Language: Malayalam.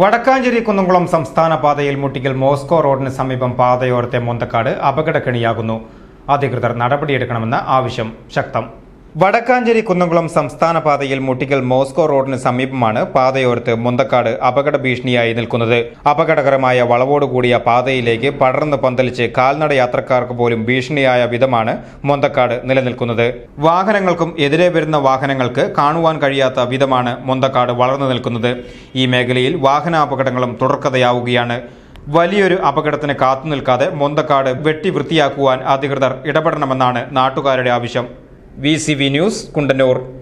Vadakkanchery Kunnamkulam സംസ്ഥാന പാതയിൽ മുട്ടിക്കൽ മോസ്കോ റോഡിന് സമീപം പാതയോരത്തെ മൊന്തക്കാട് അപകടക്കെണിയാകുന്നു. അധികൃതർ നടപടിയെടുക്കണമെന്ന ആവശ്യം ശക്തം. വടക്കാഞ്ചേരി കുന്നംകുളം സംസ്ഥാന പാതയിൽ മുട്ടിക്കൽ മോസ്കോ റോഡിന് സമീപമാണ് പാതയോരത്ത് മുന്തക്കാട് അപകട ഭീഷണിയായി നിൽക്കുന്നത്. അപകടകരമായ വളവോടുകൂടിയ പാതയിലേക്ക് പടർന്ന് പന്തലിച്ച് കാൽനട യാത്രക്കാർക്ക് പോലും ഭീഷണിയായ വിധമാണ് മുന്തക്കാട് നിലനിൽക്കുന്നത്. വാഹനങ്ങൾക്കും എതിരെ വരുന്ന വാഹനങ്ങൾക്ക് കാണുവാൻ കഴിയാത്ത വിധമാണ് മുന്തക്കാട് വളർന്നു നിൽക്കുന്നത്. ഈ മേഖലയിൽ വാഹന വാഹനാപകടങ്ങളും തുടർക്കഥയാവുകയാണ്. വലിയൊരു അപകടത്തിന് കാത്തുനിൽക്കാതെ മുന്തക്കാട് വെട്ടി വൃത്തിയാക്കുവാൻ അധികൃതർ ഇടപെടണമെന്നാണ് നാട്ടുകാരുടെ ആവശ്യം. V news Kundannoor